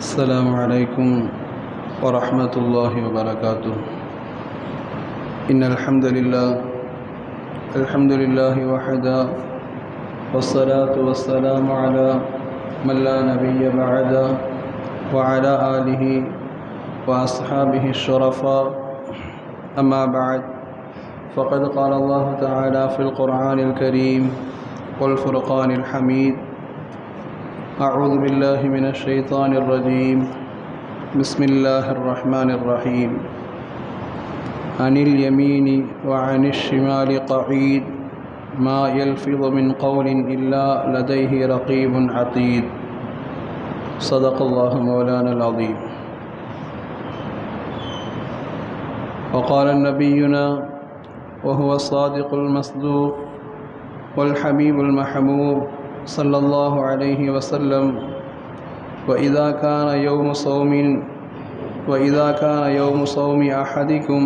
السلام عليكم ورحمة الله وبركاته. إن الحمد لله الحمد لله وحده والصلاة والسلام على من لا نبي بعده وعلى آله وأصحابه الشرفاء. أما بعد فقد قال الله تعالى في القرآن الكريم والفرقان الحميد أعوذ بالله من الشيطان الرجيم. بسم الله الرحمن الرحيم. عن اليمين وعن الشمال قعيد. ما يلفظ من قول إلا لديه رقيب عتيد. صدق الله مولانا العظيم. وقال نبينا وهو الصادق المصدوق والحبيب المحبوب صلى الله عليه وسلم. وإذا كان يوم صوم وإذا كان يوم صوم أحدكم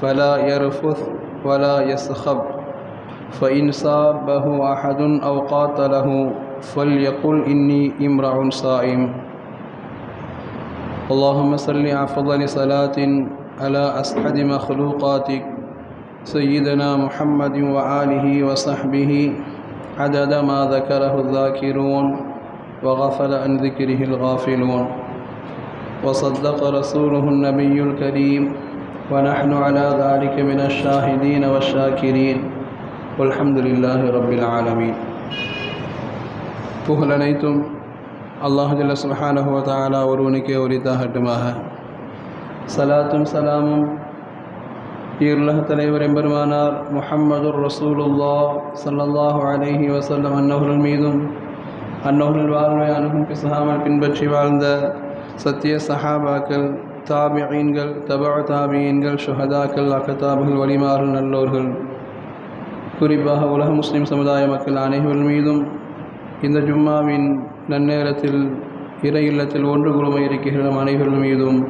فلا يرفث ولا يسخب. فإن صابه أحد أو قاتله فليقل إني امرأ صائم. اللهم صل أفضل صلاة على أسعد مخلوقاتك سيدنا محمد وآله وصحبه عدد ما ذكره الذاكرون وغفل عن ذكره الغافلون وصدق رسوله النبي الكريم ونحن على ذلك من الشاهدين والشاكرين والحمد لله رب العالمين புகழ் அனைத்தும் அல்லாஹ் ஜல்ல சுப்ஹானஹு வ தஆலா ஒருவனுக்கே உரித்தாகட்டுமாக சலாத்தும் சலாமும் ஈருலக தலைவர் எம்பெருமானார் முஹம்மது ரசூலுல்லா ஸல்லல்லாஹு அலைஹி வசல்லம் அன்னவர்கள் மீதும் அன்னவர்கள் வாழ்வை அணுகும் பிசகாமல் பின்பற்றி வாழ்ந்த சத்திய சஹாபாக்கள் தாபியீன்கள் தபா தாபியீன்கள் ஷுஹதாக்கள் அகதாபுகள் வலிமார்கள் நல்லோர்கள் குறிப்பாக உலக முஸ்லீம் சமுதாய மக்கள் அனைவர்கள் மீதும் இந்த ஜும்மாவின் நன்னேரத்தில் இறை இல்லத்தில் ஒன்று குழுமை இருக்கிற அனைவர்கள் மீதும்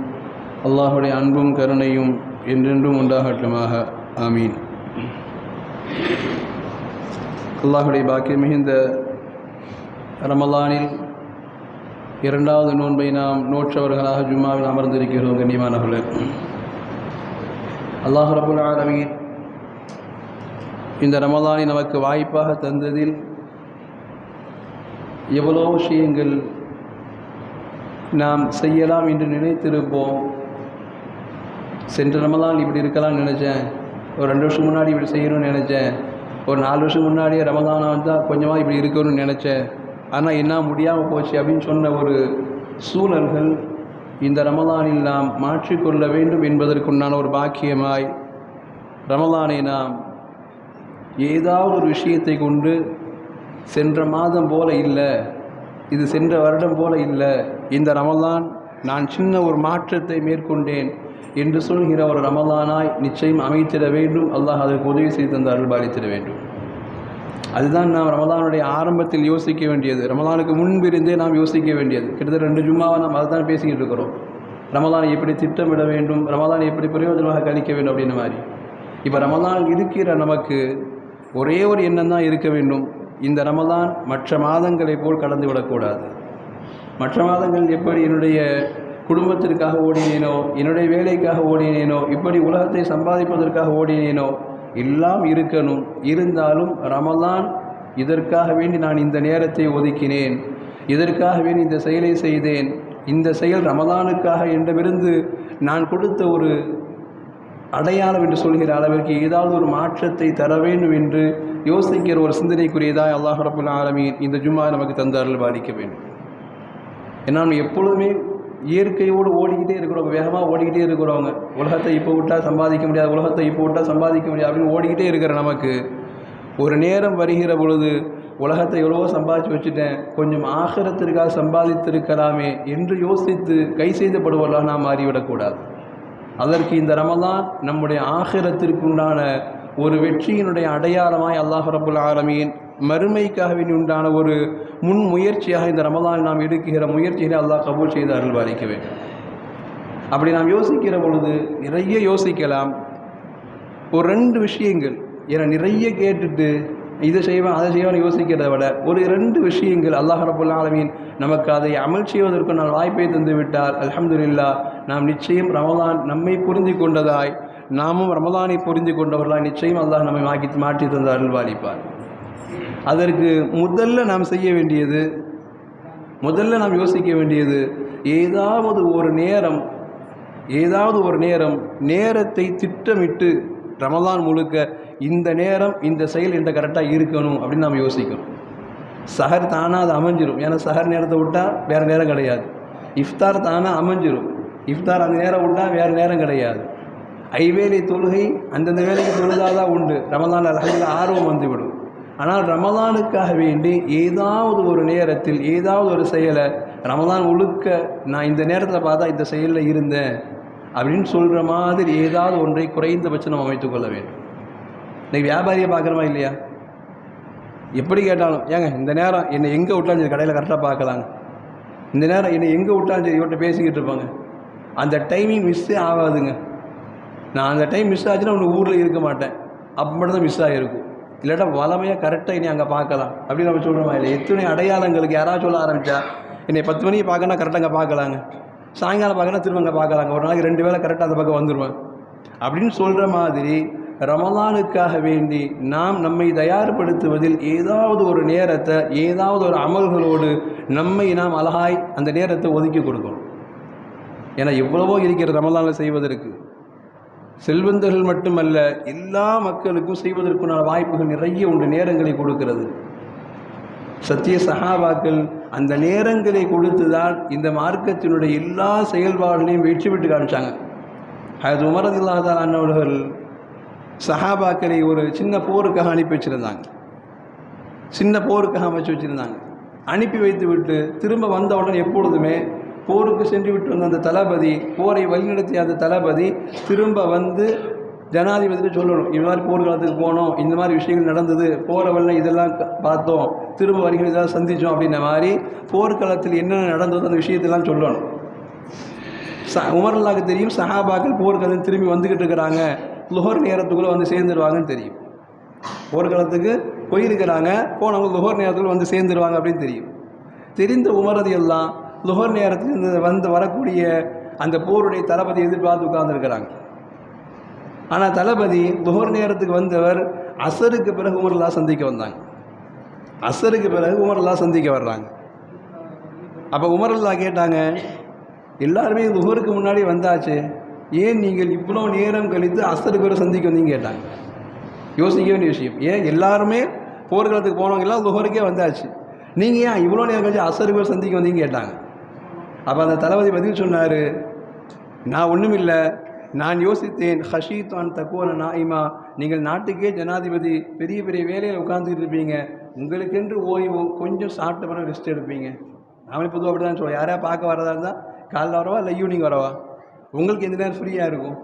அல்லாஹுடைய அன்பும் கருணையும் என்றென்றும் உண்டாகட்டுமாக. ஆமீன். அல்லாஹுடைய பாக்கியம் மிகுந்த ரமலானில் இரண்டாவது நோன்பை நாம் நோற்றவர்களாக ஜும்மாவில் அமர்ந்திருக்கிறோம் கண்ணியமானவர்களே. அல்லாஹ் ரபுல் ஆலமீன் இந்த ரமலானை நமக்கு வாய்ப்பாக தந்ததில் எவ்வளோ விஷயங்கள் நாம் செய்யலாம் என்று நினைத்திருப்போம். சென்ற ரமலான் இப்படி இருக்கலாம்னு நினச்சேன். ஒரு ரெண்டு வருஷம் முன்னாடி இப்படி செய்யணும்னு நினச்சேன். ஒரு நாலு வருஷம் முன்னாடியே ரமலானா வந்தால் கொஞ்சமாக இப்படி இருக்கணும்னு நினச்சேன். ஆனால் என்ன முடியாமல் போச்சு அப்படின்னு சொன்ன ஒரு சூழல்கள் இந்த ரமலானில் நாம் மாற்றிக்கொள்ள வேண்டும் என்பதற்குண்டான ஒரு பாக்கியமாய் ரமலானை நாம் ஏதாவது ஒரு விஷயத்தை கொண்டு சென்ற மாதம் போல இல்லை இது சென்ற வருடம் போல இல்லை. இந்த ரமலான் நான் சின்ன ஒரு மாற்றத்தை மேற்கொண்டேன். என்று சொல்கிற ஒரு ரமலானாய் நிச்சயம் அமைத்திட வேண்டும். அல்லாஹ் அதற்கு உதவி செய்து தந்து அருள்பாலித்திட வேண்டும். அதுதான் நாம் ரமலானுடைய ஆரம்பத்தில் யோசிக்க வேண்டியது. ரமலானுக்கு முன்பிருந்தே நாம் யோசிக்க வேண்டியது. கிட்டத்தட்ட ரெண்டு ஜும்மாவை நாம் அதை தான் பேசிக்கிட்டு இருக்கிறோம். ரமலானை எப்படி திட்டமிட வேண்டும்? ரமலானை எப்படி பிரயோஜனமாக கழிக்க வேண்டும் அப்படின்ற மாதிரி. இப்போ ரமலான் இருக்கிற நமக்கு ஒரே ஒரு எண்ணம் தான் இருக்க வேண்டும். இந்த ரமலான் மற்ற மாதங்களைப் போல் கடந்து விடக்கூடாது. மற்ற மாதங்கள் எப்படி என்னுடைய குடும்பத்திற்காக ஓடினேனோ என்னுடைய வேலைக்காக ஓடினேனோ இப்படி உலகத்தை சம்பாதிப்பதற்காக ஓடினேனோ எல்லாம் இருக்கணும். இருந்தாலும் ரமலான் இதற்காக வேண்டி நான் இந்த நேரத்தை ஒதுக்கினேன். இதற்காக வேண்டி இந்த செயலை செய்தேன். இந்த செயல் ரமலானுக்காக என்னிடமிருந்து நான் கொடுத்த ஒரு அடையாளம் என்று சொல்கிற அளவிற்கு ஏதாவது ஒரு மாற்றத்தை தர வேண்டும் என்று யோசிக்கிற ஒரு சிந்தனைக்குரியதாக அல்லாஹ் ரபுல் ஆலமீன் இந்த ஜும்மா நமக்கு தந்தார்கள் பாதிக்க வேண்டும். ஏன்னா எப்பொழுதுமே இயற்கையோடு ஓடிக்கிட்டே இருக்கிறவங்க வேகமாக ஓடிக்கிட்டே இருக்கிறவங்க உலகத்தை இப்போ விட்டால் சம்பாதிக்க முடியாது உலகத்தை இப்போ விட்டால் சம்பாதிக்க முடியாது அப்படின்னு ஓடிக்கிட்டே இருக்கிற நமக்கு ஒரு நேரம் வருகிற பொழுது உலகத்தை எவ்வளவோ சம்பாதிச்சு வச்சுட்டேன் கொஞ்சம் ஆகரத்திற்காக சம்பாதித்திருக்கலாமே என்று யோசித்து கை செய்தப்படுவதாக நாம் மாறிவிடக்கூடாது. அதற்கு இந்த ரமதான் நம்முடைய ஆகிரத்திற்குண்டான ஒரு வெற்றியினுடைய அடையாளமாய் அல்லாஹ் ரபுல் ஆலமீன் மறுமைக்காக உண்டான ஒரு முன் முயற்சியாக இந்த ரமதான் நாம் எடுக்கிற முயற்சிகளை அல்லாஹ் கபூல் செய்து அருள் பாலிக்க வேண்டும் அப்படி நாம் யோசிக்கிற பொழுது நிறைய யோசிக்கலாம். ஒரு ரெண்டு விஷயங்கள். என நிறைய கேட்டுட்டு இதை செய்வேன் அதை செய்வேன் யோசிக்கிறத விட ஒரு இரண்டு விஷயங்கள் அல்லாஹ் ரபுல்லா ஆலமீன் நமக்கு அதை அமல் செய்வதற்கு நான் வாய்ப்பை தந்து விட்டால் அல்ஹம்துலில்லா நாம் நிச்சயம் ரமதான் நம்மை புரிந்து கொண்டதாய் நாமும் ரமதானை புரிந்து கொண்டவர்களாய் நிச்சயம் அல்லாஹ் நம்மை மாற்றி மாற்றி அருள் அருள்வாளிப்பார் அதற்கு முதல்ல நாம் செய்ய வேண்டியது முதல்ல நாம் யோசிக்க வேண்டியது ஏதாவது ஒரு நேரம் ஏதாவது ஒரு நேரம் நேரத்தை திட்டமிட்டு ரமதான் முழுக்க இந்த நேரம் இந்த செயல் இந்த கரெக்டாக இருக்கணும் அப்படின்னு நாம் யோசிக்கணும். சஹர் தானாக அது அமைஞ்சிடும் ஏன்னா சஹர் நேரத்தை விட்டால் வேறு நேரம் கிடையாது. இஃப்தார் தானாக அமைஞ்சிடும் இஃப்தார் அந்த நேரம் விட்டால் வேறு நேரம் கிடையாது. ஐவேலை தொழுகை அந்தந்த வேலைக்கு தொழுதாதான் உண்டு. ரமதான் அலஹதில் ஆர்வம் வந்துவிடும். ஆனால் ரமதானுக்காக வேண்டி ஏதாவது ஒரு நேரத்தில் ஏதாவது ஒரு செயலை ரமதான் முழுக்க நான் இந்த நேரத்தில் பார்த்தா இந்த செயலில் இருந்தேன் அப்படின்னு சொல்கிற மாதிரி ஏதாவது ஒன்றை குறைந்தபட்சம் நம்ம அமைத்துக் கொள்ள வேண்டும். இன்றைக்கி வியாபாரியை பார்க்குறோமா இல்லையா? எப்படி கேட்டாலும் ஏங்க இந்த நேரம் என்னை எங்கே விட்டாலும் சரி கடையில் கரெக்டாக பார்க்கலாங்க. இந்த நேரம் என்னை எங்கே விட்டாலும் சரி இவர்கிட்ட பேசிக்கிட்டு இருப்பாங்க. அந்த டைமிங் மிஸ்ஸே ஆகாதுங்க. நான் அந்த டைம் மிஸ் ஆச்சுன்னா ஒன்று ஊரில் இருக்க மாட்டேன். அப்போ மட்டும் தான் மிஸ் ஆகிருக்கும் இல்லாட்டா வளமையாக கரெக்டாக இனி அங்கே பார்க்கலாம். அப்படின்னு நம்ம சொல்கிறோமா இல்லை எத்தனை அடையாளங்களுக்கு யாராவது சொல்ல ஆரம்பித்தா என்னை பத்து மணிக்கு பார்க்கணும் கரெக்டாக அங்கே பார்க்கலாங்க. சாயங்காலம் பார்க்கணும் திரும்ப அங்கே பார்க்கலாங்க. ஒரு நாளைக்கு ரெண்டு வேளை கரெக்டாக அந்த பக்கம் வந்துடுவேன் அப்படின்னு சொல்கிற மாதிரி ரமலானுக்காக வேண்டி நாம் நம்மை தயார்படுத்துவதில் ஏதாவது ஒரு நேரத்தை ஏதாவது ஒரு அமல்களோடு நம்மை நாம் அழகாய் அந்த நேரத்தை ஒதுக்கி கொடுக்கணும். ஏன்னா எவ்வளவோ இருக்கிற ரமலானில் செய்வதற்கு செல்வந்தர்கள் மட்டுமல்ல எல்லா மக்களுக்கும் செய்வதற்குண்டான வாய்ப்புகள் நிறைய உண்டு நேரங்களை கொடுக்கிறது. சத்திய சகாபாக்கள் அந்த நேரங்களை கொடுத்து தான் இந்த மார்க்கத்தினுடைய எல்லா செயல்பாடுகளையும் வெற்றி பெற்று காமிச்சாங்க. அது உமரதில்லாத அண்ணவர்கள் சஹாபாக்களை ஒரு சின்ன போருக்காக அனுப்பி வச்சுருந்தாங்க. சின்ன போருக்காக அமைச்சு வச்சுருந்தாங்க. அனுப்பி வைத்து விட்டு திரும்ப வந்தவுடன் எப்பொழுதுமே போருக்கு சென்று விட்டு வந்த அந்த தளபதி போரை வழிநடத்திய அந்த தளபதி திரும்ப வந்து ஜனாதிபதிக்கு சொல்லணும் இது மாதிரி போர்க்காலத்துக்கு போனோம் இந்த மாதிரி விஷயங்கள் நடந்தது போகிற வழியில் இதெல்லாம் பார்த்தோம் திரும்ப வருகிற இதெல்லாம் சந்தித்தோம் அப்படின்ற மாதிரி போர்க்காலத்தில் என்னென்ன நடந்ததோ அந்த விஷயத்தெல்லாம் சொல்லணும். ச உமர்லாக்கு தெரியும் சஹாபாக்கள் போர்க்களம் திரும்பி வந்துக்கிட்டு இருக்கிறாங்க லுகர் நேரத்துக்குள்ளே வந்து சேர்ந்துருவாங்கன்னு தெரியும். போர்க்காலத்துக்கு போயிருக்கிறாங்க போனவங்க லுஹர் நேரத்துக்குள்ளே வந்து சேர்ந்துருவாங்க அப்படின்னு தெரியும். தெரிந்த உமரது எல்லாம் லுகர் நேரத்தில் இந்த வந்து வரக்கூடிய அந்த போருடைய தளபதி எதிர்பார்த்து உட்கார்ந்துருக்கிறாங்க. ஆனால் தளபதி லுகர் நேரத்துக்கு வந்தவர் அசருக்கு பிறகு உமர்லா சந்திக்க வந்தாங்க. அசருக்கு பிறகு உமர்லா சந்திக்க வர்றாங்க. அப்போ உமரல்லா கேட்டாங்க எல்லாருமே லுகருக்கு முன்னாடி வந்தாச்சு. ஏன் நீங்கள் இவ்வளோ நேரம் கழித்து அசருக்கு பிறகு சந்திக்க வந்தீங்க கேட்டாங்க. யோசிக்க வேண்டிய விஷயம். ஏன் எல்லாருமே போர்க்களத்துக்கு போனவங்க எல்லாம் லுகருக்கே வந்தாச்சு. நீங்கள் ஏன் இவ்வளோ நேரம் கழிச்சு அசருக்கு பிறகு சந்திக்க வந்தீங்க கேட்டாங்க. அப்போ அந்த தளபதி பதில் சொன்னார் நான் ஒன்றுமில்லை நான் யோசித்தேன் ஹஷீத்வான் தக்குவன நாயிமா. நீங்கள் நாட்டுக்கே ஜனாதிபதி பெரிய பெரிய வேலையில் உட்காந்துக்கிட்டு இருப்பீங்க. உங்களுக்கென்று ஓய்வு கொஞ்சம் சாப்பிட்ட பிறகு ரெஸ்ட் எடுப்பீங்க. நாமளே பொதுவாக அப்படி தான் சொல்லுவோம். யாரையா பார்க்க வரதா இருந்தால் காலைல வரவா இல்லை ஈவினிங் வரவா? உங்களுக்கு எந்த நேரம் ஃப்ரீயாக இருக்கும்?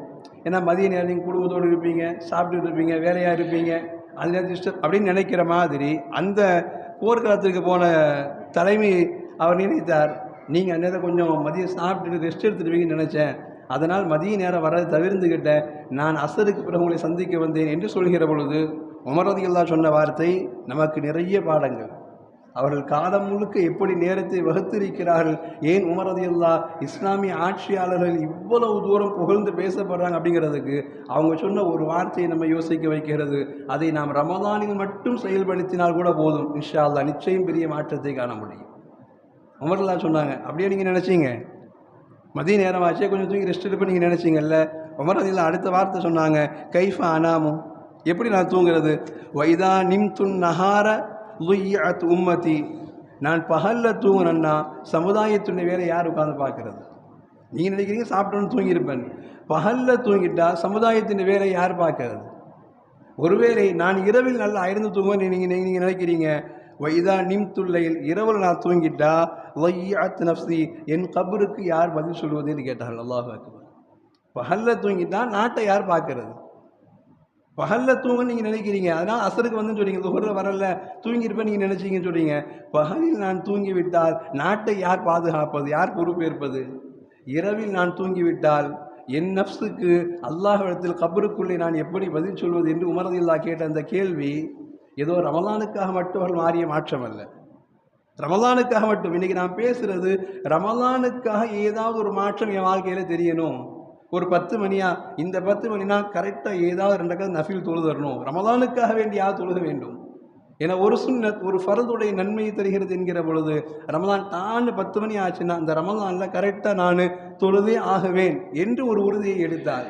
ஏன்னா மதிய நேரம் நீங்கள் குடும்பத்தோடு இருப்பீங்க சாப்பிட்டுட்டு இருப்பீங்க வேலையாக இருப்பீங்க. அந்த நேரத்தில் டிஸ்டர்ப் அப்படின்னு நினைக்கிற மாதிரி அந்த போர்க்களத்திற்கு போன தலைமை அவர் நினைத்தார். நீங்கள் அந்த கொஞ்சம் மதியம் சாப்பிட்டுட்டு ரெஸ்ட் எடுத்துடுவீங்கன்னு நினச்சேன். அதனால் மதிய நேரம் வர்றதை தவிர்த்துக்கிட்டேன். நான் அசருக்கு பிறகு உங்களை சந்திக்க வந்தேன் என்று சொல்கிற பொழுது உமரதியல்லா சொன்ன வார்த்தை நமக்கு நிறைய பாடங்கள். அவர்கள் காலம் முழுக்க எப்படி நேரத்தை வகுத்திருக்கிறார்கள் ஏன் உமரதியல்லா இஸ்லாமிய ஆட்சியாளர்கள் இவ்வளவு தூரம் புகழ்ந்து பேசப்படுறாங்க அப்படிங்கிறதுக்கு அவங்க சொன்ன ஒரு வார்த்தையை நம்ம யோசிக்க வைக்கிறது. அதை நாம் ரமதானில் மட்டும் செயல்படுத்தினால் கூட போதும். இன்ஷா அல்லாஹ் நிச்சயம் பெரிய மாற்றத்தை காண முடியும். உமர்லா சொன்னாங்க. அப்படியே நீங்கள் நினச்சிங்க. மதிய நேரம் ஆச்சே. கொஞ்சம் தூங்கி ரெஸ்ட் எடுப்ப நீங்கள் நினச்சிங்கல்ல? உமர் அதில் அடுத்த வார்த்தை சொன்னாங்க. கைஃபா அனாமும் எப்படி நான் தூங்குறது? வைதா நிம் துன் நஹார லுய்யத் உம்மதி. நான் பகலில் தூங்குனேன்னா சமுதாயத்துடைய வேலை யார் உட்காந்து பார்க்கறது? நீங்கள் நினைக்கிறீங்க சாப்பிட்டோன்னு தூங்கியிருப்பேன். பகலில் தூங்கிட்டா சமுதாயத்தின் வேலை யார் பார்க்கறது? ஒருவேளை நான் இரவில் நல்லா அயர்ந்து தூங்குவேன் நீங்கள் நீங்கள் நினைக்கிறீங்க. வைதா நிம் துள்ளையில் இரவில் நான் தூங்கிட்டா வையாத் நப்சி என் கபருக்கு யார் பதில் சொல்வது என்று கேட்டார்கள். அல்லாஹ் அக்பர். பகல்ல தூங்கிட்டா நாட்டை யார் பார்க்கறது? பகல்ல தூங்கன்னு நீங்கள் நினைக்கிறீங்க. அதனால் அசருக்கு வந்து சொல்றீங்க. துகரில் வரல தூங்கியிருப்பேன் நீங்கள் நினைச்சீங்கன்னு சொல்றீங்க. பகலில் நான் தூங்கிவிட்டால் நாட்டை யார் பாதுகாப்பது? யார் பொறுப்பேற்பது? இரவில் நான் தூங்கிவிட்டால் என் நப்சுக்கு அல்லாஹ்விடத்தில் கபருக்குள்ளே நான் எப்படி பதில் சொல்வது என்று உமரதில்லா கேட்ட அந்த கேள்வி ஏதோ ரமலானுக்காக மட்டும் அவர்கள் மாறிய மாற்றம் அல்ல. ரமலானுக்காக மட்டும் இன்றைக்கி நான் பேசுகிறது ரமலானுக்காக ஏதாவது ஒரு மாற்றம் என் வாழ்க்கையில் தெரியணும். ஒரு பத்து மணியா இந்த பத்து மணினா கரெக்டாக ஏதாவது ரெண்டக்காவது நஃபில் தொழுது வரணும். ரமலானுக்காக வேண்டியாவது தொழுக வேண்டும்? ஏன்னா ஒரு சுன்னத் ஒரு ஃபரதுடைய நன்மையை தருகிறது என்கிற பொழுது ரமலான் தான் பத்து மணி ஆச்சுன்னா அந்த ரமலானில் கரெக்டாக நான் தொழுதே ஆகுவேன் என்று ஒரு உறுதியை எடுத்தார்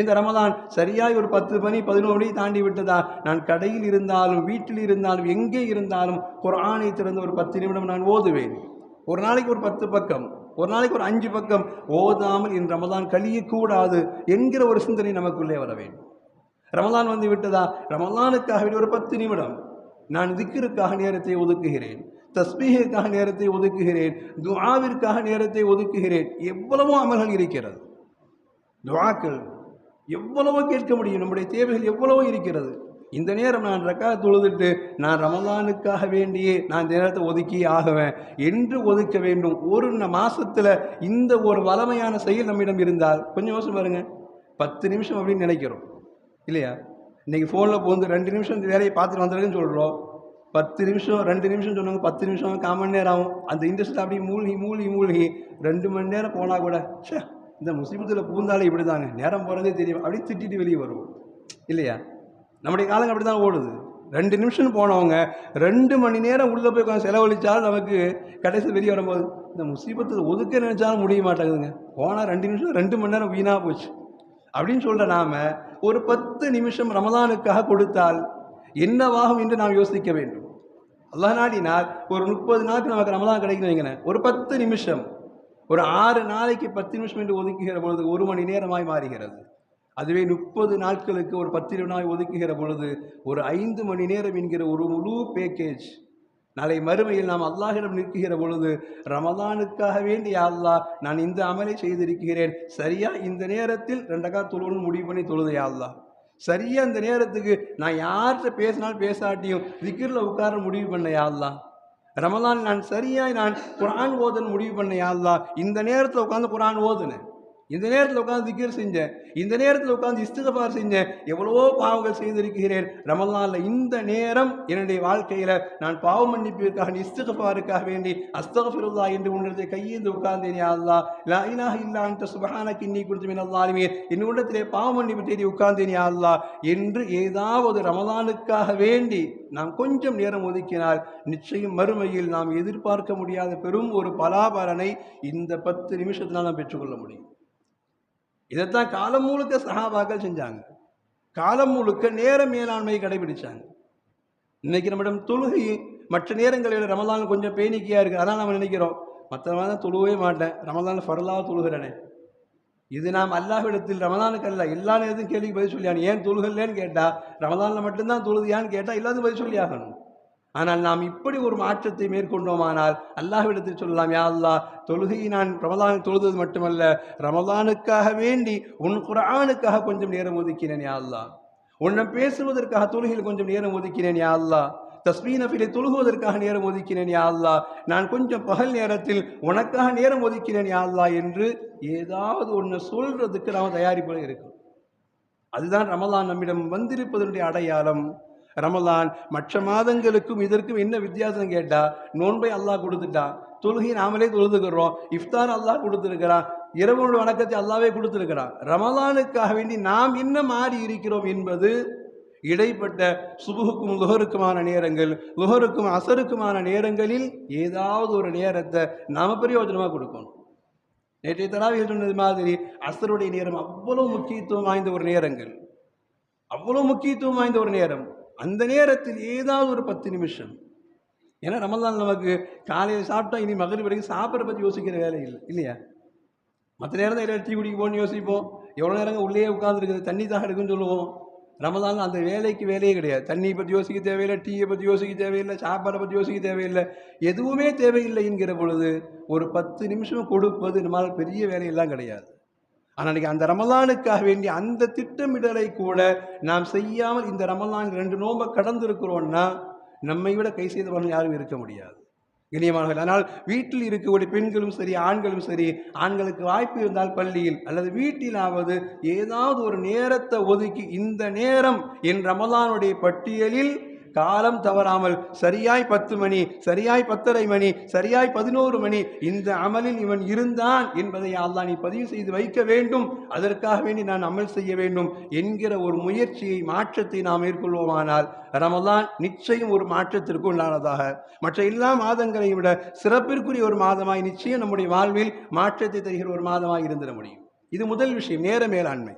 இந்த ரமதான் சரியாய் ஒரு பத்து மணி பதினோரு மணி தாண்டி விட்டதா? நான் கடையில் இருந்தாலும் வீட்டில் இருந்தாலும் எங்கே இருந்தாலும் குரானை திறந்து ஒரு பத்து நிமிடம் நான் ஓதுவேன். ஒரு நாளைக்கு ஒரு பத்து பக்கம் ஒரு நாளைக்கு ஒரு அஞ்சு பக்கம் ஓதாமல் இந்த ரமதான் கழியக்கூடாது என்கிற ஒரு சிந்தனை நமக்குள்ளே வர வேண்டும். ரமதான் வந்து விட்டதா? ரமலானுக்காக வேண்டி ஒரு பத்து நிமிடம். நான் திக்கிற்காக நேரத்தை ஒதுக்குகிறேன் தஸ்மீகிற்காக நேரத்தை ஒதுக்குகிறேன் துவாவிற்காக நேரத்தை ஒதுக்குகிறேன். எவ்வளவோ அமல்கள் இருக்கிறது. துவாக்கள் எவ்வளவோ கேட்க முடியும். நம்முடைய தேவைகள் எவ்வளவோ இருக்கிறது. இந்த நேரம் நான் ரக்கா தொழுதுட்டு நான் ரமலானுக்காக வேண்டியே நான் இந்த நேரத்தை ஒதுக்கி ஆகுவேன் என்று ஒதுக்க வேண்டும். ஒரு ந- மாசத்துல இந்த ஒரு வளமையான செயல் நம்மிடம் இருந்தால் கொஞ்சம் யோசனை பாருங்க. பத்து நிமிஷம் அப்படின்னு நினைக்கிறோம். இல்லையா? இன்னைக்கு ஃபோனில் போந்து ரெண்டு நிமிஷம் இந்த வேலையை பார்த்துட்டு வந்துருக்குன்னு சொல்கிறோம் பத்து நிமிஷம் ரெண்டு நிமிஷம் சொன்னாங்க பத்து நிமிஷம் கால் மணி நேரம் ஆகும். அந்த இண்டஸ்ட்ரியில் அப்படியே மூழ்கி மூழ்கி மூழ்கி ரெண்டு மணி நேரம் போனால் கூட சே இந்த முசீபத்தில் பூந்தாலே இப்படி தாங்க நேரம் போகிறதே தெரியும். அப்படியே திட்டிட்டு வெளியே வருவோம். இல்லையா? நம்முடைய காலங்க அப்படி தான் ஓடுது. ரெண்டு நிமிஷம் போனவங்க ரெண்டு மணி நேரம் உள்ளே போய் உட்காந்து செலவழிச்சாலும் நமக்கு கடைசி வெளியே வரும்போது இந்த முசீபத்தை ஒதுக்க நினச்சாலும் முடிய மாட்டேங்குதுங்க. போனால் ரெண்டு நிமிஷம் ரெண்டு மணி நேரம் வீணாக போச்சு. அப்படின்னு சொல்கிற நாம ஒரு பத்து நிமிஷம் ரமதானுக்காக கொடுத்தால் என்னவாகும் என்று நாம் யோசிக்க வேண்டும். அல்லாஹ் நாடினால் ஒரு முப்பது நாளுக்கு நமக்கு ரமதான் கிடைக்கணும் வைங்களேன். ஒரு பத்து நிமிஷம். ஒரு ஆறு நாளைக்கு பத்து நிமிஷம் என்று ஒதுக்குகிற பொழுது ஒரு மணி நேரமாய் மாறுகிறது. அதுவே முப்பது நாட்களுக்கு ஒரு பத்து நிமிடமாய் ஒதுக்குகிற பொழுது ஒரு ஐந்து மணி நேரம் என்கிற ஒரு முழு பேக்கேஜ் நாளை மறுமையில் நாம் அல்லாஹிடம் நிற்கிற பொழுது ரமலானுக்காக வேண்டி யா அல்லாஹ் நான் இந்த அமலை செய்திருக்கிறேன். சரியா? இந்த நேரத்தில் ரெண்டக்கா தொழுவணும் முடிவு பண்ணி தொழுது யா அல்லாஹ். சரியா? இந்த நேரத்துக்கு நான் யார்கிட்ட பேசினாலும் பேசாட்டியும் விக்கிரில் உட்கார முடிவு பண்ண யா அல்லாஹ். ரமலான் நான் சரியாய் நான் குரான் ஓதுன்னு முடிவு பண்ண யா இந்த நேரத்தில் உட்காந்து குரான் ஓதுனேன். இந்த நேரத்தில் உட்காந்து திக்கர் செஞ்சேன். இந்த நேரத்தில் உட்காந்து இஸ்திகபார் செஞ்சேன். எவ்வளவோ பாவங்கள் செய்திருக்கிறேன். ரமலானில் இந்த நேரம் என்னுடைய வாழ்க்கையில் நான் பாவ மன்னிப்பிற்காக இஸ்திகபாருக்காக வேண்டி அஸ்தகபிருல்லா என்று உன்னிடத்தை கையேந்து உட்கார்ந்தேன் யா அல்லாஹ். லா இல்லா அன்ட சுபஹானக இன்னி குன்து மினல் ஸாலிமீன். என்னுடத்திலே பாவ மன்னிப்பு தேடி உட்கார்ந்தேன் யா என்று ஏதாவது ரமலானுக்காக வேண்டி நாம் கொஞ்சம் நேரம் ஒதுக்கினால் நிச்சயம் மறுமையில் நாம் எதிர்பார்க்க முடியாத பெரும் ஒரு பலாபலனை இந்த பத்து நிமிஷத்தினால் நாம் பெற்றுக்கொள்ள முடியும். இதைத்தான் காலம் முழுக்க சஹாபாக்கள் செஞ்சாங்க. காலம் முழுக்க நேர மேலாண்மையை கடைபிடிச்சாங்க. இன்னைக்கு நம்மிடம் தொழுகை மற்ற நேரங்களில் ரமலான் கொஞ்சம் பேணிக்கையாக இருக்குது அதான் நம்ம நினைக்கிறோம். மற்றவங்க தான் தொழுவே மாட்டேன். ரமதான் ஃபரலாக தொழுகிறேனே. இது நாம் அல்லாஹ்விடத்தில் ரமதானுக்கு அல்ல. எல்லா நேரத்தையும் கேள்விக்கு பதில் சொல்லியான் ஏன் தொழுகலன்னு கேட்டால் ரமதானில் மட்டும்தான் தொழுதியான்னு கேட்டால் எல்லாத்தையும் பதில் சொல்லி ஆகணும் ஆனால் நாம் இப்படி ஒரு மாற்றத்தை மேற்கொண்டோமானால் அல்லாஹ்விடத்தில் சொல்லலாம் யா தொழுகையை நான் ரமலான் தொழுதது மட்டுமல்ல ரமலானுக்காக வேண்டி உன் குரானுக்காக கொஞ்சம் நேரம் ஒதுக்கினேன் யா அல்லாஹ். பேசுவதற்காக தொழுகையில் கொஞ்சம் நேரம் ஒதுக்கினேன் யா அல்லாஹ். தஸ்மீனஃபிலை தொழுகுவதற்காக நேரம் ஒதுக்கினேன் யா நான் கொஞ்சம் பகல் நேரத்தில் உனக்காக நேரம் ஒதுக்கினேன் யா என்று ஏதாவது ஒன்று சொல்றதுக்கு நாம் தயாரிப்பில் இருக்கும் அதுதான் ரமலான் நம்மிடம் வந்திருப்பதனுடைய அடையாளம். ரமலான் மற்ற மாதங்களுக்கும் இதற்கும் என்ன வித்தியாசம் கேட்டால் நோன்பை அல்லாஹ் கொடுத்துட்டான் தொழுகை நாமளே தொழுதுக்கிறோம் இஃப்தார் அல்லாஹ் கொடுத்துருக்கிறான் இரவோட வணக்கத்தை அல்லாவே கொடுத்துருக்கிறான் ரமலானுக்காக வேண்டி நாம் என்ன மாறி இருக்கிறோம் என்பது இடைப்பட்ட சுபுகுக்கும் லுகருக்குமான நேரங்கள் லுகருக்கும் அசருக்குமான நேரங்களில் ஏதாவது ஒரு நேரத்தை நாம பிரயோஜனமாக கொடுக்கணும். நேற்றைய தராவிகள் சொன்னது மாதிரி அசருடைய நேரம் அவ்வளோ முக்கியத்துவம் வாய்ந்த ஒரு நேரங்கள். அவ்வளோ முக்கியத்துவம் வாய்ந்த ஒரு நேரம். அந்த நேரத்தில் ஏதாவது ஒரு பத்து நிமிஷம். ஏன்னா ரமதான் நமக்கு காலையில் சாப்பிட்டா இனி மகளிர் வரைக்கும் சாப்பிட்ற பற்றி யோசிக்கிற வேலை இல்லை இல்லையா? மற்ற நேரம் தான் டீ குடிக்க போகணும்னு யோசிப்போம். எவ்வளோ நேரங்க உள்ளே உட்காந்துருக்குது தண்ணி தான் எடுக்குன்னு சொல்லுவோம். ரமதான் அந்த வேலைக்கு வேலையே கிடையாது. தண்ணியை பற்றி யோசிக்க தேவையில்லை டீயை பற்றி யோசிக்க தேவையில்லை சாப்பாடை பற்றி யோசிக்க தேவையில்லை. எதுவுமே தேவையில்லை என்கிற பொழுது ஒரு பத்து நிமிஷம் கொடுப்பது நம்மளால் பெரிய வேலையெல்லாம் கிடையாது. ஆனால் அந்த ரமலானுக்காக வேண்டிய அந்த திட்டமிடலை கூட நாம் செய்யாமல் இந்த ரமலான் ரெண்டு நோம்பை கடந்திருக்கிறோம்னா நம்மை விட கை செய்தவர்கள் யாரும் இருக்க முடியாது. இனியமானவர்கள் ஆனால் வீட்டில் இருக்கக்கூடிய பெண்களும் சரி ஆண்களும் சரி ஆண்களுக்கு வாய்ப்பு இருந்தால் பள்ளியில் அல்லது வீட்டிலாவது ஏதாவது ஒரு நேரத்தை ஒதுக்கி இந்த நேரம் என் ரமலானுடைய பட்டியலில் காலம் தவறாமல் சரியாய் பத்து மணி சரியாய் பத்தரை மணி சரியாய் பதினோரு மணி இந்த அமலில் இவன் இருந்தான் என்பதை அல்லா நீ பதிவு செய்து வைக்க வேண்டும். அதற்காக வேண்டி நான் அமல் செய்ய வேண்டும் என்கிற ஒரு முயற்சியை மாற்றத்தை நாம் மேற்கொள்வோமானால் ரமலான் நிச்சயம் ஒரு மாற்றத்திற்கு உண்டானதாக மற்ற எல்லா மாதங்களை விட சிறப்பிற்குரிய ஒரு மாதமாய் நிச்சயம் நம்முடைய வாழ்வில் மாற்றத்தை தருகிற ஒரு மாதமாய் இருந்திட முடியும். இது முதல் விஷயம் நேர மேலாண்மை.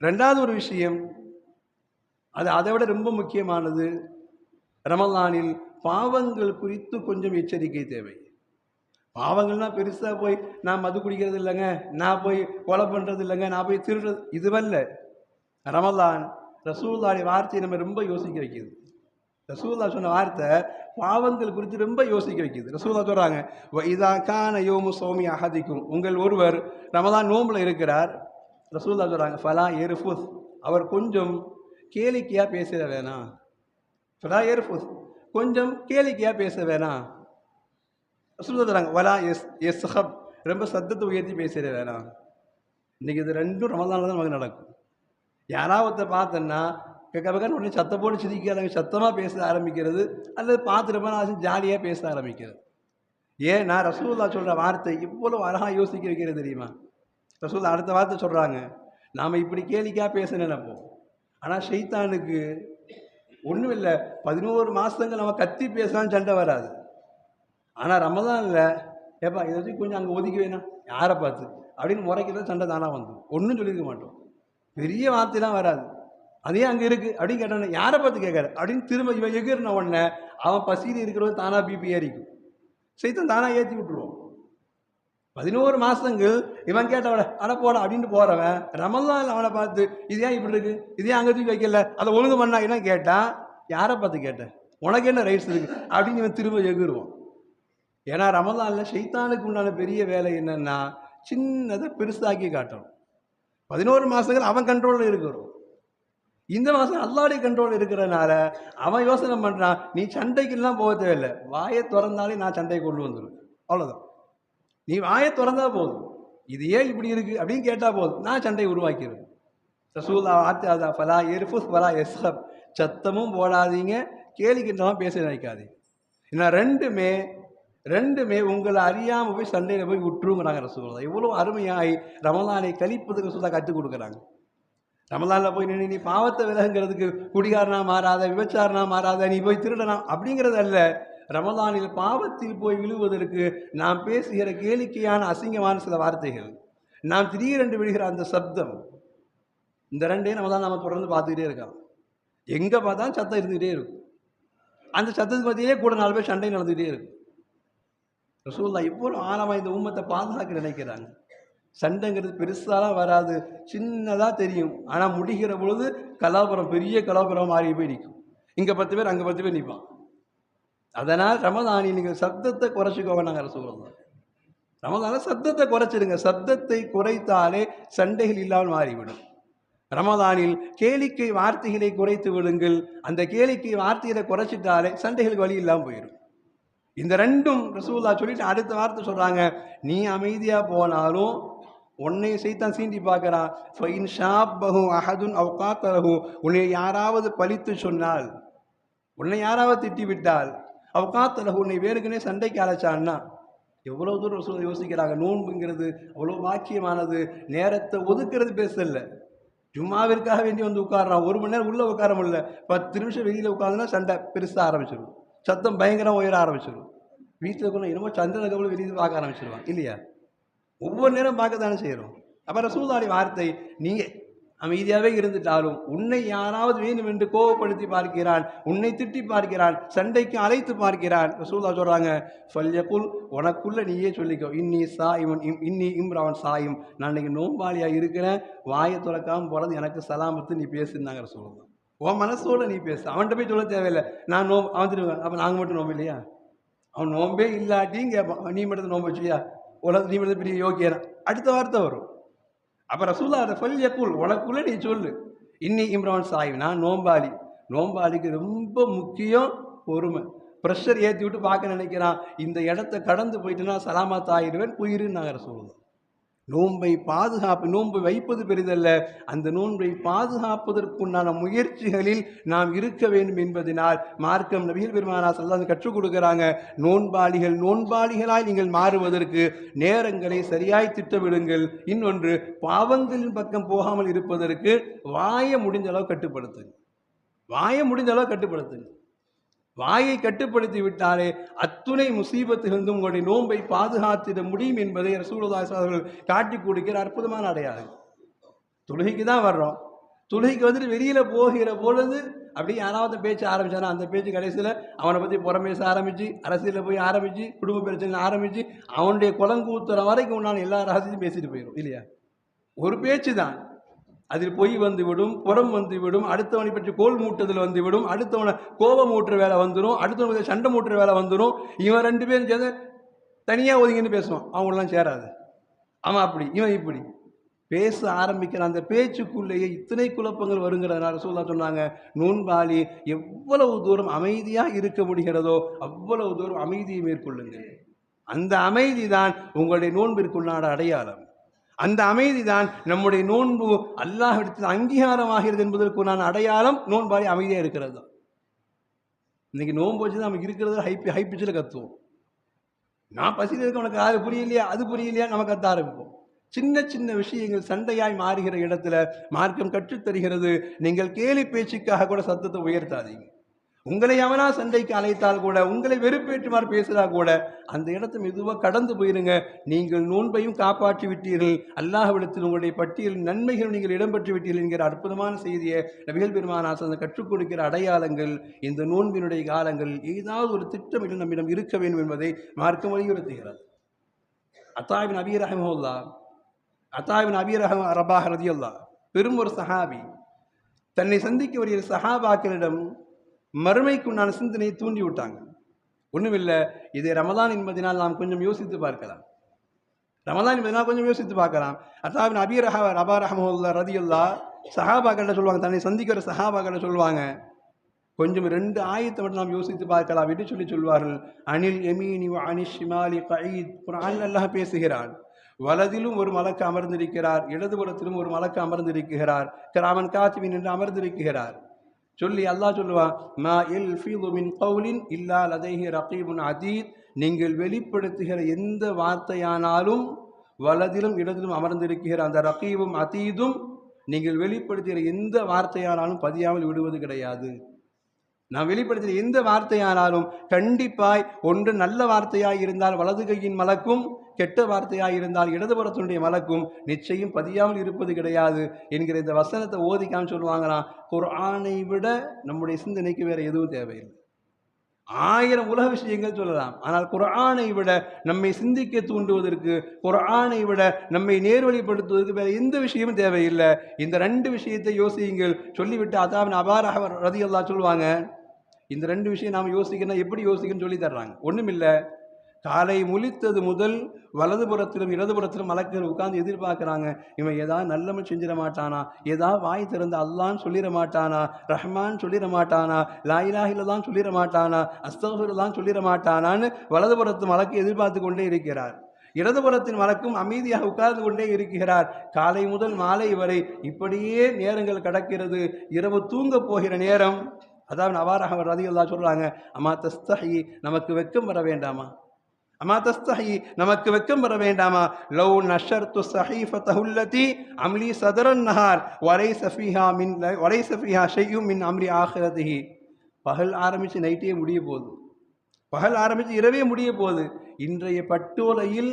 ரெண்டாவது ஒரு விஷயம் அது அதை விட ரொம்ப முக்கியமானது ரமலானில் பாவங்கள் குறித்து கொஞ்சம் எச்சரிக்கை தேவை. பாவங்கள்னா பெருசாக போய் நான் மது குடிக்கிறது இல்லைங்க நான் போய் கொலை பண்ணுறது இல்லைங்க நான் போய் திருடுறது இதுவல்ல. ரமலான் ரசூல்லாடைய வார்த்தையை நம்ம ரொம்ப யோசிக்க வைக்குது ரசூல்லா சொன்ன வார்த்தை பாவங்கள் குறித்து ரொம்ப யோசிக்க வைக்கிது ரசூல்லா சொல்கிறாங்க இதா கான யோமு சோமி அகதிக்கும் உங்கள் ஒருவர் ரமலான் நோம்பில் இருக்கிறார். ரசூல்லா சொல்கிறாங்க ஃபலா எருஃபுஸ். அவர் கொஞ்சம் கேளிக்கையாக பேசிட வேணாம். ஃபலா ஏர்ஃபோர்ஸ் கொஞ்சம் கேளிக்கையாக பேச வேணாம். ரசூல்லா தராங்க வலா எஸ் எஸ் ஹப். ரொம்ப சத்தத்தை உயர்த்தி பேசிட வேணாம். இன்றைக்கி இது ரெண்டும் ரமதானில் தான் நமக்கு நடக்கும். யாராவது பார்த்தோன்னா கக்க பக்கன்னு உடனே சத்தம் போட்டு சிரிக்க சத்தமாக பேச ஆரம்பிக்கிறது அல்லது பார்த்துட்டு நான் ஜாலியாக பேச ஆரம்பிக்கிறது. ஏன்? நான் ரசூல்லா சொல்கிற வார்த்தை இவ்வளோ அழகாக யோசிக்க வைக்கிறது தெரியுமா? ரசூல்லா அடுத்த வார்த்தை சொல்கிறாங்க நாம் இப்படி கேலிக்காக பேச நினைப்போம். ஆனால் ஷைத்தானுக்கு ஒன்றும் இல்லை பதினோரு மாதங்கள் நம்ம கத்தி பேசலாம் சண்டை வராது. ஆனால் ரமதானில் ஏப்பா இதை வச்சு கொஞ்சம் அங்கே ஒதுக்கி வேணாம் யாரை பார்த்து? அப்படின்னு முறைக்கிறது சண்டை தானாக வந்துடும் ஒன்றும் சொல்லியிருக்க மாட்டோம். பெரிய வார்த்தைலாம் வராது. அதே அங்கே இருக்குது அப்படின்னு கேட்டோன்னே யாரை பார்த்து கேட்காரு அப்படின்னு திரும்ப இவன் எகிறின உடனே அவன் பசியில் இருக்கிறவன் தானாக பிபி ஏறிக்கும். சைத்தம் தானாக ஏற்றி விட்டுருவோம் பதினோரு மாதங்கள் இவன் கேட்டவன அட போட அப்படின்ட்டு போகிறவன் ரமலான் அவனை பார்த்து இது ஏன் இப்படி இருக்கு? இது ஏன் அங்கே தூக்கி வைக்கல? அதை ஒழுங்கு பண்ணா என்ன கேட்டான் யாரை பார்த்து கேட்டேன் உனக்கு என்ன ரைட்ஸ் இருக்கு? அப்படின்னு இவன் திரும்ப எகிருவான். ஏன்னா ரமலானில் ஷைத்தானுக்கு உண்டான பெரிய வேலை என்னன்னா சின்னதை பெருசாக்கி காட்டணும். பதினோரு மாதங்கள் அவன் கண்ட்ரோலில் இருக்கிறோம் இந்த மாதம் அல்லாடைய கண்ட்ரோல் இருக்கிறனால அவன் யோசனை பண்ணுறான் நீ சண்டைக்கெல்லாம் போக தேவையில்லை. வாயை திறந்தாலே நான் சண்டையை கொண்டு வந்துடுவேன் அவ்வளோதான் நீ வாயை திறந்தா போதும். இது ஏன் இப்படி இருக்குது அப்படின்னு கேட்டால் போதும். நான் சண்டையை உருவாக்கிடுவேன் ரசூல்லா வார்த்தை ஃபலா எர்ஃபுஸ் ஃபலா எஸ்ஹப். சத்தமும் போடாதீங்க. கேலிக்கிட்டலாம் பேச நினைக்காதீங்க ஏன்னா ரெண்டுமே ரெண்டுமே உங்களை அறியாமல் போய் சண்டையில் போய் விட்டுருங்கிறாங்க ரசூல்லா இவ்வளோ அருமையாகி ரமலானை கழிப்பதுக்கு ரசூல்லா கற்றுக் கொடுக்குறாங்க. ரமலானில் போய் நின்று நீ பாவத்தை விலகுங்கிறதுக்கு குடிகாரனா மாறாத விபச்சாரனா மாறாத நீ போய் திருடனா? அப்படிங்கிறது அல்ல. ரமதானில் பாவத்தில் போய் விழுவதற்கு நாம் பேசுகிற கேளிக்கையான அசிங்கமான சில வார்த்தைகள். நாம் திடீரென்று விழுகிற அந்த சப்தம் இந்த ரெண்டையும் நம்ம தான் நம்ம தொடர்ந்து பார்த்துக்கிட்டே இருக்கோம் எங்கே பார்த்தாலும் சத்தம் இருந்துக்கிட்டே இருக்கும். அந்த சத்தத்துக்கு மத்தியிலே கூட நாலு பேர் சண்டை நடந்துக்கிட்டே இருக்கும். ரசூல்லா இவ்வளோ ஆழமாக இந்த ஊமத்தை பாதுகாக்க நினைக்கிறாங்க. சண்டைங்கிறது பெருசாலாம் வராது சின்னதாக தெரியும். ஆனால் முடிகிற பொழுது கலாபுரம் பெரிய கலாபுரம் மாறி போய் நிற்கும். இங்கே பத்து பேர் அங்கே பத்து பேர் நிற்பான் அதனால் ரமதானி நீங்கள் சப்தத்தை குறைச்சிக்கோங்க நாங்கள் சொல்கிறோம் ரமதான சப்தத்தை குறைச்சிடுங்க. சப்தத்தை குறைத்தாலே சண்டைகள் இல்லாமல் மாறிவிடும். ரமதானில் கேளிக்கை வார்த்தைகளை குறைத்து விடுங்கள். அந்த கேளிக்கை வார்த்தைகளை குறைச்சிட்டாலே சண்டைகளுக்கு வழி இல்லாமல் போயிடும். இந்த ரெண்டும் ரசூல்லா சொல்லிட்டு அடுத்த வார்த்தை சொல்கிறாங்க நீ அமைதியாக போனாலும் உன்னை சைத்தான் சீண்டி பார்க்குறான் ஃபைன் ஷாப்பஹு அஹதுன் அவுகாத்தலஹு உன்னை யாராவது பழித்து சொன்னால் உன்னை யாராவது திட்டி விட்டால் அவுகாத்தலஹு உன்னை வேணுக்குனே சண்டைக்கு அழைச்சான்னா எவ்வளோ தூரம் சொல்ல யோசிக்கிறாங்க? நோன்புங்கிறது அவ்வளோ பாக்கியமானது நேரத்தை ஒதுக்கிறது பேசல. ஜும்மாவிற்காக வேண்டி வந்து உட்காடுறான் ஒரு மணி நேரம் உள்ளே உட்கார முடியல. பத்து நிமிஷம் வெளியில் உட்காந்துன்னா சண்டை பெருசாக ஆரம்பிச்சிடும் சத்தம் பயங்கரம் உயர ஆரம்பிச்சிடும் வீட்டில் கூட என்னமோ சந்திரனை கவலை வெளியில் பார்க்க ஆரம்பிச்சிடுவான் இல்லையா? ஒவ்வொரு நேரம் பார்க்க தானே செய்கிறோம் அப்புறம் சூதாடி வார்த்தை நீங்கள் அமைதியாகவே இருந்துட்டாலும் உன்னை யாராவது வேணும் என்று கோவப்படுத்தி பார்க்கிறான் உன்னை திட்டி பார்க்கிறான் சண்டைக்கு அழைத்து பார்க்கிறான். ரசூலா சொல்கிறாங்க ஃபல்யகுல் உனக்குள்ள நீயே சொல்லிக்கோ. இன்னி சா இவன் இம் இன்னி இம்ராவன் சாயும். நான் இன்னைக்கு நோம்பாளியாக இருக்கிறேன். வாயை துறக்காமல் போகிறது எனக்கு சலாமத்து நீ பேசுனாங்க ரசூலா உன் மனசோட நீ பேசு. அவன்கிட்ட போய் சொல்ல தேவையில்லை. நான் நோ அவன் திருவேன் அப்போ நாங்கள் மட்டும் நோம்பு இல்லையா? அவன் நோம்பே இல்லாட்டியும் கேட்பான் நீ மட்டும் நோம்பு வச்சியா உலக நீ மட்டும் பெரிய யோக்கியனா அடுத்த வார்த்தை வரும். அப்போ ரசூல்லா அதை சொல்லிய கூழ் உனக்குள்ளே நீ சொல்லு. இன்னி இம்ரான் சாஹிப் நான் நோம்பாளி. நோம்பாளிக்கு ரொம்ப முக்கியம் பொறுமை. ப்ரெஷர் ஏற்றி விட்டு பார்க்க நினைக்கிறான். இந்த இடத்த கடந்து போயிட்டுனா சலாமத் ஆகிடுவேன் உயிருன்னு நாங்கள் சொல்லுவோம் நோன்பை பாதுகாப்பு நோன்பு வைப்பது பெரிதல்ல. அந்த நோன்பை பாதுகாப்பதற்குண்டான முயற்சிகளில் நாம் இருக்க வேண்டும் என்பதனால் மார்க்கம் நபிகள் பெருமானா சொல்லாது கற்றுக் கொடுக்குறாங்க. நோன்பாளிகள் நோன்பாளிகளாய் நீங்கள் மாறுவதற்கு நேரங்களை சரியாய் திட்டமிடுங்கள். இன்னொன்று பாவங்களின் பக்கம் போகாமல் இருப்பதற்கு வாய முடிஞ்ச அளவு கட்டுப்படுத்துங்க வாய முடிஞ்ச அளவு கட்டுப்படுத்துங்க வாயை கட்டுப்படுத்தி விட்டாலே அத்துணை முசீபத்திலிருந்து உங்களுடைய நோன்பை பாதுகாத்திட முடியும் என்பதை ரசூலதாஸ் அவர்கள் காட்டி கொடுக்கிற அற்புதமான அடையாளம். தொழுகைக்கு தான் வர்றோம். தொழுகைக்கு வந்துட்டு வெளியில் போகிற பொழுது அப்படியே யாராவது பேச்சு ஆரம்பிச்சானா அந்த பேச்சு கடைசியில் அவனை பற்றி புறம் பேச அரசியலில் போய் ஆரம்பித்து குடும்ப பிரச்சனை ஆரம்பித்து அவனுடைய குளங்கூத்துற வரைக்கும் நான் எல்லா ரகசியத்தையும் பேசிட்டு போயிடும் இல்லையா? ஒரு பேச்சு தான் அதில் பொய் வந்துவிடும் புறம் வந்துவிடும் அடுத்தவனை பற்றி கோல் மூட்டுதல் வந்துவிடும் அடுத்தவனை கோபம் மூட்டுற வேலை வந்துடும் அடுத்தவனை சண்டை மூட்டுற வேலை வந்துடும் இவன் ரெண்டு பேரும் சேர்ந்து தனியாக ஒதுங்கின்னு பேசுவான். அவங்களெலாம் சேராது. அவன் அப்படி இவன் இப்படி. பேச ஆரம்பிக்கிற அந்த பேச்சுக்குள்ளேயே இத்தனை குழப்பங்கள் வருங்கிறதுனால சொல்லா சொன்னாங்க நூன்பாலி எவ்வளவு தூரம் அமைதியாக இருக்க முடிகிறதோ அவ்வளவு தூரம் அமைதியை மேற்கொள்ளுங்கள். அந்த அமைதி தான் உங்களுடைய நோன்பிற்குள்ளான அடையாளம். அந்த அமைதி தான் நம்முடைய நோன்பு அல்லாஹ்விடத்தில் அங்கீகாரமாகிறது நான் அடையாளம் நோன்பாடி அமைதியாக இருக்கிறது. தான் இன்றைக்கி நோன்பு வச்சு தான் நமக்கு இருக்கிறது ஹை ஹைப்பிச்சில் கத்துவோம். நான் பசியில் இருக்க உனக்கு அது புரியலையா அது புரியலையா நம்ம கத்த ஆரம்பிப்போம். சின்ன சின்ன விஷயங்கள் சண்டையாய் மாறுகிற இடத்துல மார்க்கம் கற்றுத்தருகிறது. நீங்கள் கேலி பேச்சுக்காக கூட சத்தத்தை உயர்த்தாதீங்க. உங்களை எவனா சண்டைக்கு அழைத்தால் கூட உங்களை வெறுப்பேற்றுமாறு பேசுறா கூட அந்த இடத்தை மெதுவாக கடந்து போயிருங்க. நீங்கள் நோன்பையும் காப்பாற்றி விட்டீர்கள். அல்லாஹ்விடத்தில் உங்களுடைய பட்டியல் நன்மைகள் நீங்கள் இடம்பெற்று விட்டீர்கள் என்கிற அற்புதமான செய்தியை நபிகள் பெருமானாசன் கற்றுக் கொடுக்கிற அடையாளங்கள் இந்த நோன்பினுடைய காலங்கள் ஏதாவது ஒரு திட்டமிடல் நம்மிடம் இருக்க வேண்டும் என்பதை மார்க்கம் வலியுறுத்துகிறது. அத்தாவின் அபீர் ரஹமுல்லா அத்தாவின் அபீர் ரஹம் ரபாஹ் ரதியுல்லா பெரும் ஒரு சஹாபி. தன்னை சந்திக்க வருகிற சஹாபாக்களிடம் மறுமைக்கு உண்டான சிந்தனையை தூண்டி விட்டாங்க. ஒன்றுமில்லை இதை ரமதான் என்பதனால் நாம் கொஞ்சம் யோசித்து பார்க்கலாம். ரமதான் என்பதனால் கொஞ்சம் யோசித்து பார்க்கலாம். அத்தாவின் அபி ரஹா ரபா ரஹமுல்லா ரதியுல்லா சஹாபாக்கள்கிட்ட சொல்லுவாங்க தன்னை சந்திக்கிற சஹாபாக்கள்கிட்ட சொல்லுவாங்க கொஞ்சம் ரெண்டு ஆயத்தை மட்டும் நாம் யோசித்து பார்க்கலாம் என்று சொல்லி சொல்வார்கள். அனில் எமீனி அனிஷ் ஷிமாலி கயீத் குரான் அல்லாஹ் பேசுகிறான். வலதிலும் ஒரு மலக்கு அமர்ந்திருக்கிறார் இடதுபுறத்திலும் ஒரு மலக்கு அமர்ந்திருக்கிறார் கிராமன் காத்துவின் என்று அமர்ந்திருக்கிறார் சொல்லி அல்லாஹ் சொல்லுவான் மா இல் மின் கவுலின் இல்லா லதைஹி ரகீபுன் அதீத். நீங்கள் வெளிப்படுத்துகிற எந்த வார்த்தையானாலும் வலதிலும் இடத்திலும் அமர்ந்திருக்கிற அந்த ரகீபும் அதீதும் நீங்கள் வெளிப்படுத்துகிற எந்த வார்த்தையானாலும் பதியாமல் விடுவது கிடையாது. நான் வெளிப்படுத்தின எந்த வார்த்தையானாலும் கண்டிப்பாய் ஒன்று நல்ல வார்த்தையாய் இருந்தால் வலது கையின் மலக்கும் கெட்ட வார்த்தையாக இருந்தால் இடதுபுறத்தினுடைய மலக்கும் நிச்சயம் பதியாமல் இருப்பது கிடையாது என்கிற இந்த வசனத்தை ஓதிக்காமல் சொல்லுவாங்களாம். குரானை விட நம்முடைய சிந்தனைக்கு வேற எதுவும் தேவையில்லை. ஆயிரம் உலக விஷயங்கள் சொல்லலாம். ஆனால் குரானை விட நம்மை சிந்திக்க தூண்டுவதற்கு குரானை விட நம்மை நேர்வழிப்படுத்துவதற்கு வேற எந்த விஷயமும் தேவையில்லை. இந்த ரெண்டு விஷயத்தை யோசியுங்கள். சொல்லிவிட்டு அதாவது அபார ரதியல்லா சொல்லுவாங்க இந்த ரெண்டு விஷயம் நாம் யோசிக்கணும் எப்படி யோசிக்கணும்னு சொல்லி தர்றாங்க. ஒண்ணுமில்லை. காலை முழித்தது முதல் வலதுபுறத்திலும் இடதுபுறத்திலும் மலக்குகள் உட்கார்ந்து எதிர்பார்க்குறாங்க. இவன் ஏதாவது நல்லமை செஞ்சிட மாட்டானா? ஏதாவது வாய் திறந்து அல்லான்னு சொல்லிட மாட்டானா? ரஹ்மான் சொல்லிட மாட்டானா? லாயிலாஹிலாம் சொல்லிட மாட்டானா? அஸ்தகுலாம் சொல்லிட மாட்டானான்னு வலதுபுறத்து மலக்கு எதிர்பார்த்து கொண்டே இருக்கிறார். இடதுபுறத்தின் வழக்கும் அமைதியாக உட்கார்ந்து கொண்டே இருக்கிறார். காலை முதல் மாலை வரை இப்படியே நேரங்கள் கடக்கிறது. இரவு தூங்க போகிற நேரம் அதாவது அவாராக ரதியுல்லா சொல்கிறாங்க அம்மா தஸ்தஹி நமக்கு வெக்கம் வர வேண்டாமா? அம்மா தஸ்தஹி நமக்கு வெக்கம் வர வேண்டாமா? லவ் நஷர்து சஹீஃபத்தஹுல்லதி அம்லி சதரன் நஹார் ஒரை சஃபிஹா மின் ஒரை சஃபிஹா ஷெய்யும் மின் அம்ரி ஆஹிரதிஹி. பகல் ஆரம்பித்து நைட்டே முடிய போகுது. பகல் ஆரம்பித்து இரவே முடிய போகுது. இன்றைய பட்டோலையில்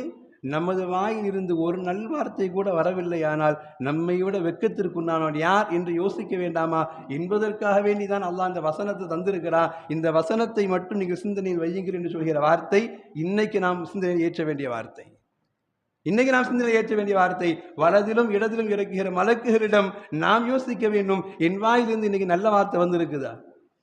நமது வாயில் இருந்து ஒரு நல்வார்த்தை கூட வரவில்லையானால் நம்மை விட வெக்கத்திற்குண்டானவன் யார் என்று யோசிக்க வேண்டாமா? என்பதற்காக வேண்டி தான் அல்லாஹ் இந்த வசனத்தை தந்திருக்கிறான். இந்த வசனத்தை மட்டும் நீங்கள் சிந்தனையில் வையுங்கள் என்று சொல்கிற வார்த்தை இன்னைக்கு நாம் சிந்தனையில் ஏற்ற வேண்டிய வார்த்தை. இன்னைக்கு நாம் சிந்தனையில் ஏற்ற வேண்டிய வார்த்தை வலதிலும் இடத்திலும் இறக்குகிற மலக்குகளிடம் நாம் யோசிக்க வேண்டும். என் வாயிலிருந்து இன்னைக்கு நல்ல வார்த்தை வந்திருக்குதா?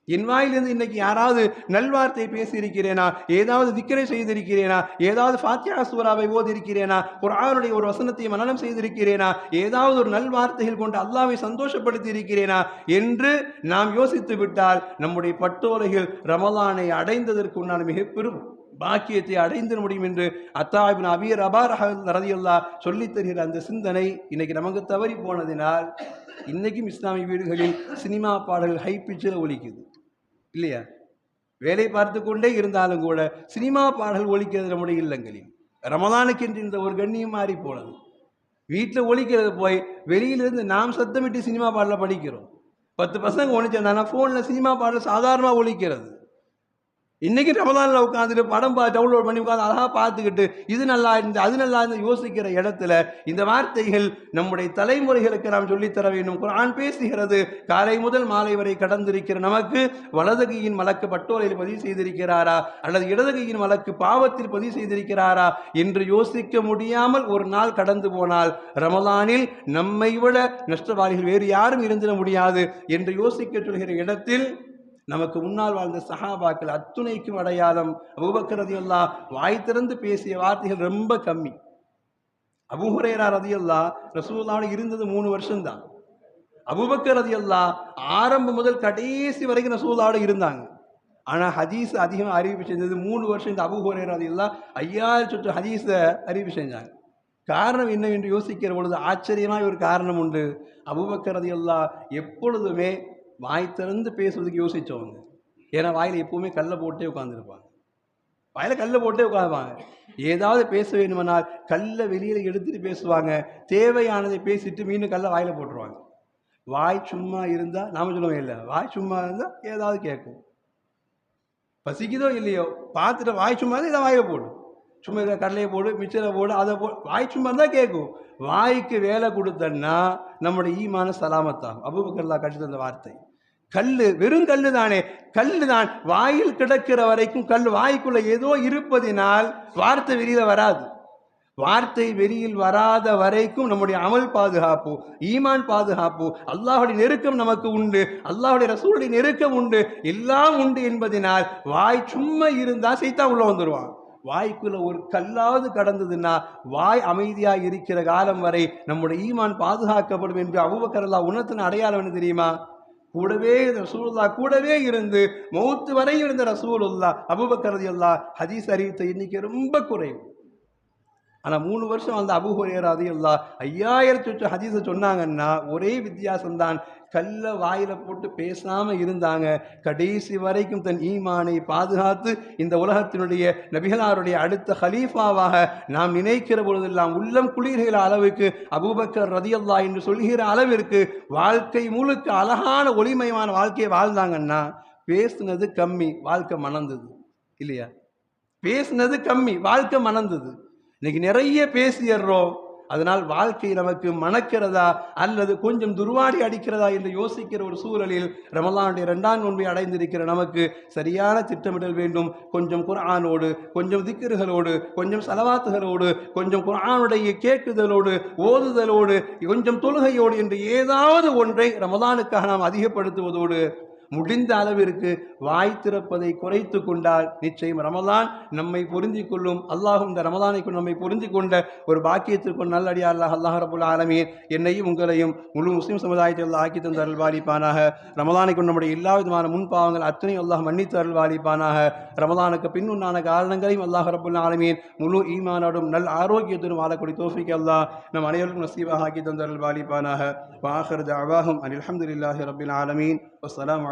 என் வாயிலிருந்து இன்னைக்கு யாராவது நல்வார்த்தை பேசியிருக்கிறேனா? ஏதாவது திக்கரை செய்திருக்கிறேனா? ஏதாவது ஃபாத்தியா சூராவை ஓதிருக்கிறேனா குர்ஆனுடைய ஒரு வசனத்தை மனனம் செய்திருக்கிறேனா? ஏதாவது ஒரு நல்வார்த்தைகள் கொண்டு அல்லாவை சந்தோஷப்படுத்தி இருக்கிறேனா என்று நாம் யோசித்து விட்டால் நம்முடைய பட்டோலைகள் ரமலானை அடைந்ததற்கு உண்டான மிகப்பெரும் பாக்கியத்தை அடைந்திட முடியும் என்று அத்தாபின் அபீர் அபார் ரதியுல்லா சொல்லித் தருகிற அந்த சிந்தனை இன்னைக்கு நமக்கு தவறி போனதினால் இன்னைக்கும் இஸ்லாமிய வீடுகளில் சினிமா பாடல்கள் ஹை பிச்சில் ஒலிக்குது. இல்லையா? வேலை பார்த்து கொண்டே இருந்தாலும் கூட சினிமா பாடல் ஒழிக்கிறது நம்முடைய இல்லங்களில் ரமதானுக்கு என்று இந்த ஒரு கண்ணியம் மாறி போனது. வீட்டில் ஒழிக்கிறது போய் வெளியிலிருந்து நாம் சத்தமிட்டு சினிமா பாடலை படிக்கிறோம். பத்து பசங்க ஒழிச்சிருந்தாங்கன்னா ஃபோனில் சினிமா பாடல் சாதாரணமாக ஒழிக்கிறது இன்றைக்கி ரமதானில் உட்காந்துட்டு படம் பா டவுன்லோட் பண்ணி உட்காந்து அழகாக பார்த்துக்கிட்டு இது நல்லா இருந்து அது நல்லா இருந்து யோசிக்கிற இடத்துல இந்த வார்த்தைகள் நம்முடைய தலைமுறைகளுக்கு நாம் சொல்லித்தர வேண்டும். குரான் பேசுகிறது. காலை முதல் மாலை வரை கடந்திருக்கிற நமக்கு வலது கையின் மலக்கு பட்டோலையில் பதிவு செய்திருக்கிறாரா? அல்லது இடது கையின் மலக்கு பாவத்தில் பதிவு செய்திருக்கிறாரா? என்று யோசிக்க முடியாமல் ஒரு நாள் கடந்து போனால் ரமலானில் நம்மை விட நஷ்டவாளிகள் வேறு யாரும் இருந்திட முடியாது என்று யோசிக்க சொல்கிற இடத்தில் நமக்கு முன்னால் வாழ்ந்த சஹாபாக்கள் அத்துணைக்கும் அடையாளம் அபுபக்கர் ரதியுல்லா வாய் திறந்து பேசிய வார்த்தைகள் ரொம்ப கம்மி. அபுஹுரேரா ரதியுல்லா ரசூல்லாவோட இருந்தது மூணு வருஷம்தான். அபுபக்கர் ரதியுல்லா ஆரம்பம் முதல் கடைசி வரைக்கும் ரசூல்லாவோட இருந்தாங்க. ஆனால் ஹதீஸ் அதிகமாக அறிவிப்பு செஞ்சது மூணு வருஷம் இந்த அபுஹுரேரா ரதியுல்லா ஐயாயிரம் சுற்று ஹதீஸை அறிவிப்பு செஞ்சாங்க. காரணம் என்னவென்று யோசிக்கிற பொழுது ஆச்சரியமாக ஒரு காரணம் உண்டு. அபுபக்கர் ரதியுல்லா எப்பொழுதுமே வாய் திறந்து பேசுறதுக்கு யோசிச்சவங்க. ஏன்னா வாயில் எப்பவுமே கல்லை போட்டே உட்காந்துருப்பாங்க வாயில் கல்லை போட்டே உட்காருவாங்க ஏதாவது பேச வேணுமானால் கல்லை வெளியில் எடுத்துட்டு பேசுவாங்க. தேவையானதை பேசிட்டு மீண்டும் கல்லை வாயில் போட்டுருவாங்க. வாய் சும்மா இருந்தால் நாம சொல்லுவோம் இல்லை வாய் சும்மா இருந்தால் ஏதாவது கேட்கும். பசிக்குதோ இல்லையோ பார்த்துட்டு வாய் சும்மா இருந்தால் இதை வாயில் போடும் சும்மா இருக்கிற கடலையை போடு மிச்சரை போடு அதை போ வாய் சும்மா இருந்தால் கேட்கும். வாய்க்கு வேலை கொடுத்தன்னா நம்முடைய ஈமான சலாமத்தாகும். அபுபக்கர்லா கட்சி தந்த வார்த்தை. கல்லு வெறும் கல்லு தானே கல்லு தான் வாயில் கிடக்கிற வரைக்கும் கல் வாய்க்குள்ள ஏதோ இருப்பதினால் வார்த்தை வெளியில வராது. வார்த்தை வெளியில் வராத வரைக்கும் நம்முடைய அமல் பாதுகாப்பு ஈமான் பாதுகாப்பு அல்லாஹுடைய நெருக்கம் நமக்கு உண்டு அல்லாஹுடைய ரசூலுடைய நெருக்கம் உண்டு எல்லாம் உண்டு என்பதனால் வாய் சும்மா இருந்தால் சைத்தா உள்ள வந்துடுவான் வாய்க்குள்ள ஒரு கல்லாவது கடந்ததுன்னா வாய் அமைதியாக இருக்கிற காலம் வரை நம்முடைய ஈமான் பாதுகாக்கப்படும் என்று அபுபக்கர் உணர்த்தின அடையாளம் என்ன தெரியுமா? கூடவே ரசூலுல்லா கூடவே இருந்து மௌத்து வரை இருந்த ரசூலுல்லா அபுபக்கர் ரலியல்லாஹ் ஹதீஸ் அறிவித்த எண்ணிக்கை ரொம்ப குறைவு. ஆனா மூணு வருஷம் அந்த அபு ஹுரேரா ரலியல்லாஹ் ஐயாயிரத்தி ஹதீஸை சொன்னாங்கன்னா ஒரே வித்தியாசம்தான். கல்ல வாயில போட்டு பேசாம இருந்தாங்க. கடைசி வரைக்கும் தன் ஈமானை பாதுகாத்து இந்த உலகத்தினுடைய நபிகளாருடைய அடுத்த ஹலீஃபாவாக நாம் நினைக்கிற பொழுதெல்லாம் உள்ளம் குளிர்கிற அளவுக்கு அபூபக்கர் ரதியல்லா என்று சொல்கிற அளவிற்கு வாழ்க்கை முழுக்க அழகான ஒளிமயமான வாழ்க்கையை வாழ்ந்தாங்கன்னா பேசுனது கம்மி வாழ்க்கை மணந்தது. இல்லையா? பேசுனது கம்மி வாழ்க்கை மணந்தது. இன்னைக்கு நிறைய பேசிடுறோம். அதனால் வாழ்க்கை நமக்கு மணக்கிறதா அல்லது கொஞ்சம் துர்வாடி அடிக்கிறதா என்று யோசிக்கிற ஒரு சூழலில் ரமலானுடைய இரண்டாம் நோன்பை அடைந்திருக்கிற நமக்கு சரியான திட்டமிடல் வேண்டும். கொஞ்சம் குரானோடு கொஞ்சம் திக்கிறுகளோடு கொஞ்சம் செலவாத்துகளோடு கொஞ்சம் குரானுடைய கேட்குதலோடு ஓதுதலோடு கொஞ்சம் தொழுகையோடு என்று ஏதாவது ஒன்றை ரமலானுக்காக நாம் அதிகப்படுத்துவதோடு முடிந்த அளவிற்கு வாய் திறப்பதை குறைத்து கொண்டால் நிச்சயம் ரமலான் நம்மை பொருந்தி கொள்ளும். அல்லாஹும் இந்த ரமலானை நம்மை பொருந்தி கொண்ட ஒரு பாக்கியத்திற்கு நல்லடியார் அல்லாஹ் அல்லாஹ் ரபுல் ஆலமீன் என்னையும் உங்களையும் முழு முஸ்லீம் சமுதாயத்தில் அல்லாஹ் ஆக்கி தந்த அருள்வாலிப்பானாக ரமலானை கொண்டு நம்முடைய எல்லா விதமான முன்பாவங்கள் அத்தனையும் அல்லாஹ் மன்னித்து அருள்வாலிப்பானாக ரமலானுக்கு பின்னுண்டான காரணங்களையும் அல்லாஹ் ரபுல் ஆலமீன் முழு ஈமானோடும் நல் ஆரோக்கியத்துடன் வாழக்கூடிய தோஃபிக் அல்லாஹ் நம் அனைவருக்கும் நசீபாக ஆக்கி தந்த அருள்வாலிப்பானாக வாஹர் தாவாகும் அனில் அல்ஹம்துலில்லாஹி ரபில் ஆலமீன்.